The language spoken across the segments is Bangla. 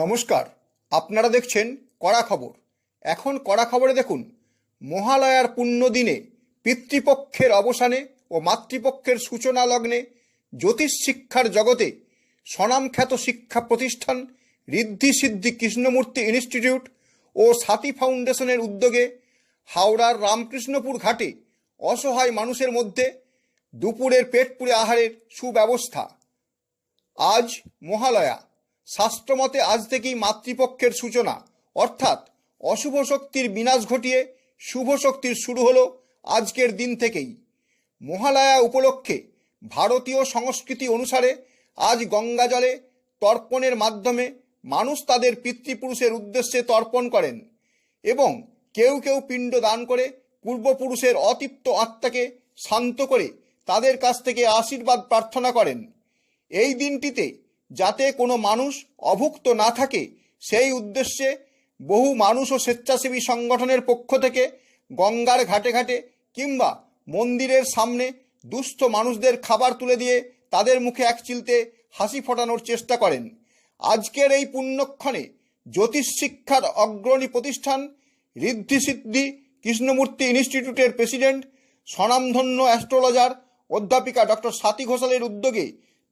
নমস্কার। আপনারা দেখছেন কড়া খবর। এখন কড়া খবরে দেখুন, মহালয়ার পুণ্য দিনে পিতৃপক্ষের অবসানে ও মাতৃপক্ষের সূচনা লগ্নে, জ্যোতিষ শিক্ষার জগতে স্বনামখ্যাত শিক্ষা প্রতিষ্ঠান ঋদ্ধি সিদ্ধি কৃষ্ণমূর্তি ইনস্টিটিউট ও সাথী ফাউন্ডেশনের উদ্যোগে হাওড়ার রামকৃষ্ণপুর ঘাটে অসহায় মানুষের মধ্যে দুপুরের পেটপুরে আহারের সুব্যবস্থা। আজ মহালয়া। শাস্ত্রমতে আজ থেকেই মাতৃপক্ষের সূচনা। অর্থাৎ অশুভ শক্তির বিনাশ ঘটিয়ে শুভ শক্তির শুরু হলো আজকের দিন থেকেই। মহালয়া উপলক্ষে ভারতীয় সংস্কৃতি অনুসারে আজ গঙ্গা জলে তর্পণের মাধ্যমে মানুষ তাদের পিতৃপুরুষের উদ্দেশ্যে তর্পণ করেন এবং কেউ কেউ পিণ্ড দান করে পূর্বপুরুষের অতৃপ্ত আত্মাকে শান্ত করে তাদের কাছ থেকে আশীর্বাদ প্রার্থনা করেন। এই দিনটিতে যাতে কোনো মানুষ অভুক্ত না থাকে, সেই উদ্দেশ্যে বহু মানুষ ও স্বেচ্ছাসেবী সংগঠনের পক্ষ থেকে গঙ্গার ঘাটে ঘাটে কিংবা মন্দিরের সামনে দুস্থ মানুষদের খাবার তুলে দিয়ে তাদের মুখে এক চিলতে হাসি ফোটানোর চেষ্টা করেন। আজকের এই পুণ্যক্ষণে জ্যোতিষ শিক্ষার অগ্রণী প্রতিষ্ঠান ঋদ্ধি সিদ্ধি কৃষ্ণমূর্তি ইনস্টিটিউটের প্রেসিডেন্ট, স্বনামধন্য অ্যাস্ট্রোলজার অধ্যাপিকা ডক্টর স্বাতী ঘোষালের উদ্যোগে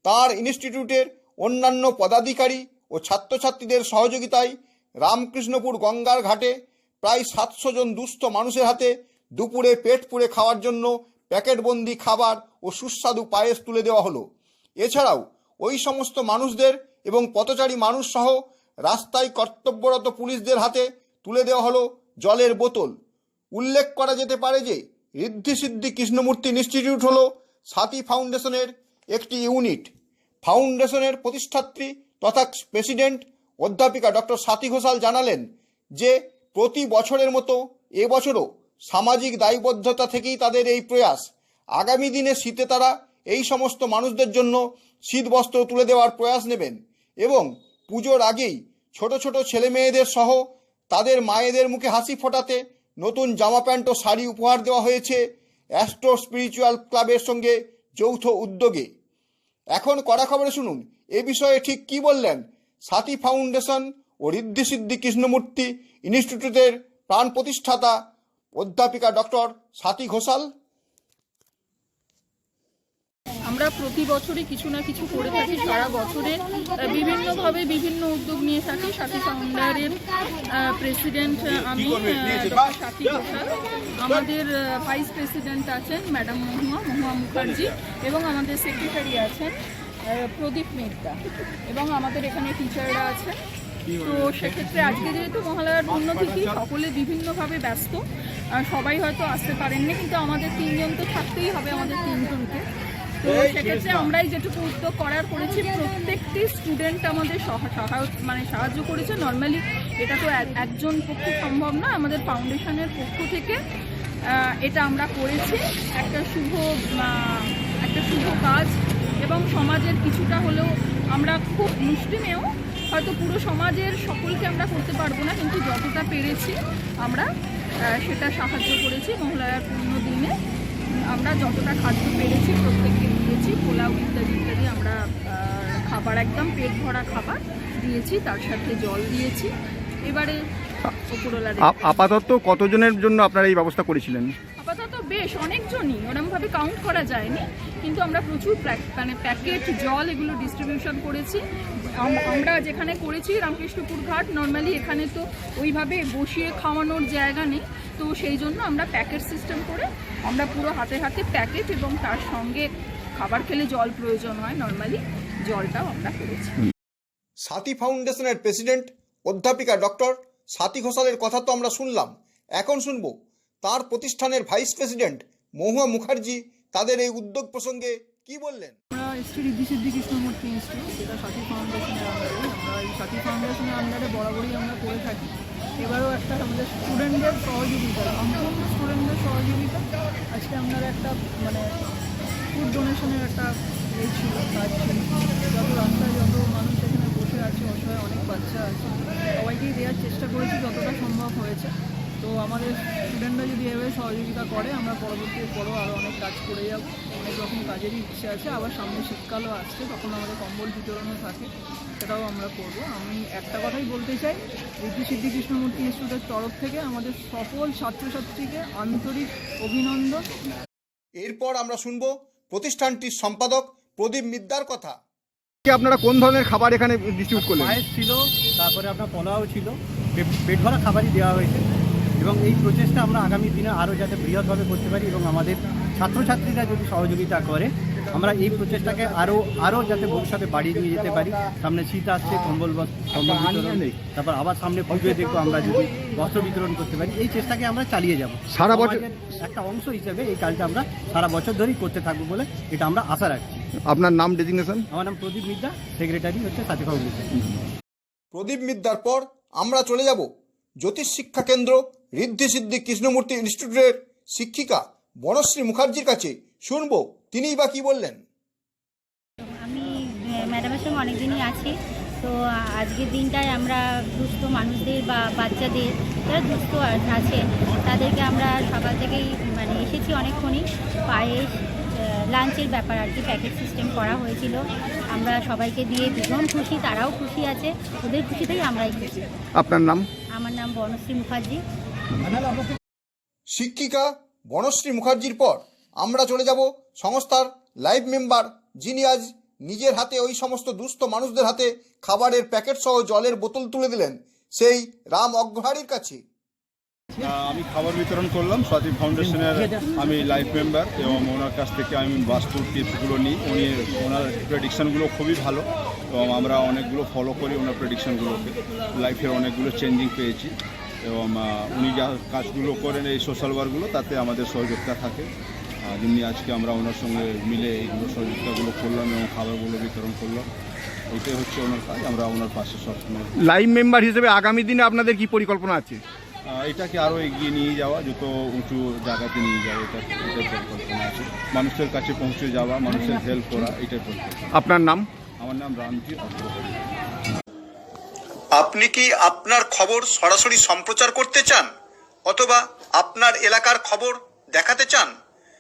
তার ইনস্টিটিউটের অন্যান্য পদাধিকারী ও ছাত্রছাত্রীদের সহযোগিতায় রামকৃষ্ণপুর গঙ্গার ঘাটে প্রায় সাতশো জন দুস্থ মানুষের হাতে দুপুরে পেট পুড়ে খাওয়ার জন্য প্যাকেটবন্দি খাবার ও সুস্বাদু পায়েস তুলে দেওয়া হলো। এছাড়াও ওই সমস্ত মানুষদের এবং পথচারী মানুষ সহ রাস্তায় কর্তব্যরত পুলিশদের হাতে তুলে দেওয়া হলো জলের বোতল। উল্লেখ করা যেতে পারে যে ঋদ্ধি সিদ্ধি কৃষ্ণমূর্তি ইনস্টিটিউট হল সাথী ফাউন্ডেশনের একটি ইউনিট। ফাউন্ডেশনের প্রতিষ্ঠাত্রী তথা প্রেসিডেন্ট অধ্যাপিকা ডক্টর সাথী ঘোষাল জানালেন যে প্রতি বছরের মতো এবছরও সামাজিক দায়বদ্ধতা থেকেই তাদের এই প্রয়াস। আগামী দিনে শীতে তারা এই সমস্ত মানুষদের জন্য শীত বস্ত্র তুলে দেওয়ার প্রয়াস নেবেন এবং পুজোর আগেই ছোট ছোট ছেলে মেয়েদের সহ তাদের মায়েদের মুখে হাসি ফোটাতে নতুন জামা প্যান্ট ও শাড়ি উপহার দেওয়া হয়েছে অ্যাস্ট্রো স্পিরিচুয়াল ক্লাবের সঙ্গে যৌথ উদ্যোগে। এখন কড়া খবরে শুনুন। এ বিষয়ে ঠিক কি বললেন? সাথী ফাউন্ডেশন ও ঋদ্ধি সিদ্ধি কৃষ্ণমূর্তি ইনস্টিটিউটের প্রাণ প্রতিষ্ঠাতা অধ্যাপিকা ডক্টর সাথী ঘোষাল। আমরা প্রতি বছরই কিছু না কিছু করে থাকি সারা বছরে বিভিন্নভাবে বিভিন্ন উদ্যোগ নিয়ে থাকি। সাথী ফাউন্ডারের প্রেসিডেন্ট আমি ডক্টর সাথী ঘোষাল। আমাদের ভাইস প্রেসিডেন্ট আছেন ম্যাডাম মহুয়া মহুয়া মুখার্জি এবং আমাদের সেক্রেটারি আছেন প্রদীপ মেহতা এবং আমাদের এখানে টিচাররা আছেন। তো সেক্ষেত্রে আজকে যেহেতু মহালয়ার পুণ্যতিথি সকলে বিভিন্নভাবে ব্যস্ত সবাই হয়তো আসতে পারেননি কিন্তু আমাদের তিনজন তো থাকতেই হবে আমাদের তিনজনকে। তো সেক্ষেত্রে আমরাই যেটুকু উদ্যোগ করার করেছি প্রত্যেকটি স্টুডেন্ট আমাদের মানে সাহায্য করেছে। নর্মালি এটা তো একজন পক্ষে সম্ভব না আমাদের ফাউন্ডেশনের পক্ষ থেকে এটা আমরা করেছি। একটা শুভ একটা শুভ কাজ এবং সমাজের কিছুটা হলেও আমরা খুব মুষ্টিমেয়। হয়তো পুরো সমাজের সকলকে আমরা করতে পারব না কিন্তু যতটা পেরেছি আমরা সেটা সাহায্য করেছি মহিলার পূর্ণ দিনে। আমরা যতটা খাদ্য পেরেছি প্রত্যেককে। দিয়েছি পোলাও ইত্যাদি ইত্যাদি আমরা খাবার একদম পেট ভরা খাবার দিয়েছি তার সাথে জল দিয়েছি। এবারে আপাতত কতজনের জন্য আপনারা এই ব্যবস্থা করেছিলেন? আপাতত বেশ অনেকজনই ওরমভাবে কাউন্ট করা যায়নি কিন্তু আমরা প্রচুর মানে প্যাকেট জল এগুলো ডিস্ট্রিবিউশন করেছি। আমরা যেখানে করেছি রামকৃষ্ণপুর ঘাট নর্মালি এখানে তো ওইভাবে বসিয়ে খাওয়ানোর জায়গা নেই তো সেই জন্য আমরা প্যাকেট সিস্টেম করে আমরা পুরো হাতে হাতে প্যাকেট এবং তার সঙ্গে খাবার খেলে জল প্রয়োজন হয় নর্মালি জলটাও আমরা করেছি। সাথী ফাউন্ডেশনের প্রেসিডেন্ট অধ্যাপিকা ডক্টর সাথী ঘোষালের কথা তো আমরা শুনলাম। এখন শুনব তার প্রতিষ্ঠানের ভাইস প্রেসিডেন্ট মহুয়া মুখার্জি তাদের এই উদ্যোগ প্রসঙ্গে কি বললেন? আমরা এসছি ঋদ্ধি সিদ্ধি কৃষ্ণমূর্তি ইনস্টিটিউট যেটা সাথী ফাউন্ডেশনের আন্ডারে আমরা এই সাথী ফাউন্ডেশনের আন্ডারে বরাবরই আমরা করে থাকি। এবারেও একটা আমাদের স্টুডেন্টদের সহযোগিতা সম্পূর্ণ স্টুডেন্টদের সহযোগিতা। আজকে আপনার একটা মানে ফুড ডোনেশনের একটা এই ছিল, কাজ ছিল। যত রাস্তায় যত মানুষ এখানে বসে আছে, অসহায় অনেক বাচ্চা আছে, সবাইকেই দেওয়ার চেষ্টা করেছি, যতটা সম্ভব হয়েছে। তো আমাদের স্টুডেন্টরা যদি এভাবে সহযোগিতা করে, আমরা পরবর্তী পরেও আরও অনেক কাজ করে যাব। অনেক রকম কাজেরই ইচ্ছে আছে। আবার সামনে শীতকালও আসছে, তখন আমাদের কম্বল বিতরণও থাকে, সেটাও আমরা করব। আমি একটা কথাই বলতে চাই ঋতু সিদ্ধি কৃষ্ণমূর্তি ইনস্টিটিউটের তরফ থেকে আমাদের সকল ছাত্রছাত্রীকে আন্তরিক অভিনন্দন। এরপর আমরা শুনব প্রতিষ্ঠানটির সম্পাদক প্রদীপ মিদ্দার কথা। কি আপনারা কোন ধরনের খাবার এখানে ডিস্ট্রিবিউট করলেন? পায়েস ছিল তারপরে আপনার পোলাও ছিল পেট ভরা খাবারই দেওয়া হয়েছে। এবং এই প্রচেষ্টা আমরা আগামী দিনে আরও যাতে বৃহৎভাবে করতে পারি এবং আমাদের ছাত্রছাত্রীরা যদি সহযোগিতা করে আমরা এই প্রচেষ্টাকে আরও আরও যাতে ভবিষ্যতে বাড়িয়ে নিয়ে যেতে পারি। সামনে শীত আসছে কম্বল কম্বল বিতরণ তারপর আবার সামনে পুজোয় দেখব আমরা যদি বস্ত্র বিতরণ করতে পারি। এই চেষ্টাকে আমরা চালিয়ে যাব। সারা বছর- একটা অংশ হিসেবে এই কাজটা আমরা সারা বছর ধরেই করতে থাকব বলে এটা আমরা আশা রাখছি। আপনার নাম ডেজিগনেশন? আমার নাম প্রদীপ মিদ্যা সেক্রেটারি হচ্ছে সাথী প্রদীপ মিদ্দার পর আমরা চলে যাব জ্যোতিষ শিক্ষা কেন্দ্র ঋদ্ধি সিদ্ধি কৃষ্ণমূর্তি ইনস্টিটিউটের শিক্ষিকা বনশ্রী মুখার্জির কাছে। শুনব তিনিই বা কি বললেন? আমি ম্যাডামের সঙ্গে অনেকদিনই আছি। তো আজকের দিনটায় আমরা দুস্থ মানুষদের বা বাচ্চাদের যারা দুস্থ আছে তাদেরকে আমরা সকাল থেকেই মানে এসেছি অনেকক্ষণই। পায়েস লাঞ্চের ব্যাপার আর কি প্যাকেট সিস্টেম করা হয়েছিল। আমরা সবাইকে দিয়ে ভীষণ খুশি তারাও খুশি আছে ওদের খুশিতেই আমরাই খুশি আপনার নাম? আমার নাম বনশ্রী মুখার্জি। শিক্ষিকা বনশ্রী মুখার্জির পর। আমরা চলে যাব সংস্থার লাইভ মেম্বার, যিনি আজ নিজের হাতে ওই সমস্ত দুস্থ মানুষদের হাতে খাবারের প্যাকেট সহ জলের বোতল তুলে দিলেন, সেই রাম অগ্রহারীর কাছে। আমি খাবার বিতরণ করলাম স্বাতি ফাউন্ডেশনের আমি লাইফ মেম্বার এবং ওনার কাছ থেকে আমি বাস্তুর টিপসগুলো নিই। উনি, ওনার প্রেডিকশানগুলো খুবই ভালো এবং আমরা অনেকগুলো ফলো করি ওনার প্রেডিকশনগুলোকে। লাইফের অনেকগুলো চেঞ্জিং পেয়েছি এবং উনি যা কাজগুলো করেন এই সোশ্যাল ওয়ার্কগুলো তাতে আমাদের সহযোগিতা থাকে। যেমনি আজকে আমরা ওনার সঙ্গে মিলে এইগুলো সহযোগিতাগুলো করলাম এবং খাবারগুলো বিতরণ করলাম এটাই হচ্ছে ওনার কাজ আমরা ওনার পাশে সবসময় লাইভ মেম্বার হিসেবে আগামী দিনে আপনাদের কি পরিকল্পনা আছে? এটাকে আরও এগিয়ে নিয়ে যাওয়া যত উঁচু জায়গাতে নিয়ে যাওয়া এটা এটাই পরিকল্পনা আছে। মানুষের কাছে পৌঁছে যাওয়া মানুষের হেল্প করা এটাই পরিকল্পনা। আপনার নাম? আমার নাম রামজি অগ্রহরি আপনি কি আপনার খবর সরাসরি সম্প্রচার করতে চান? অথবা আপনার এলাকার খবর দেখাতে চান?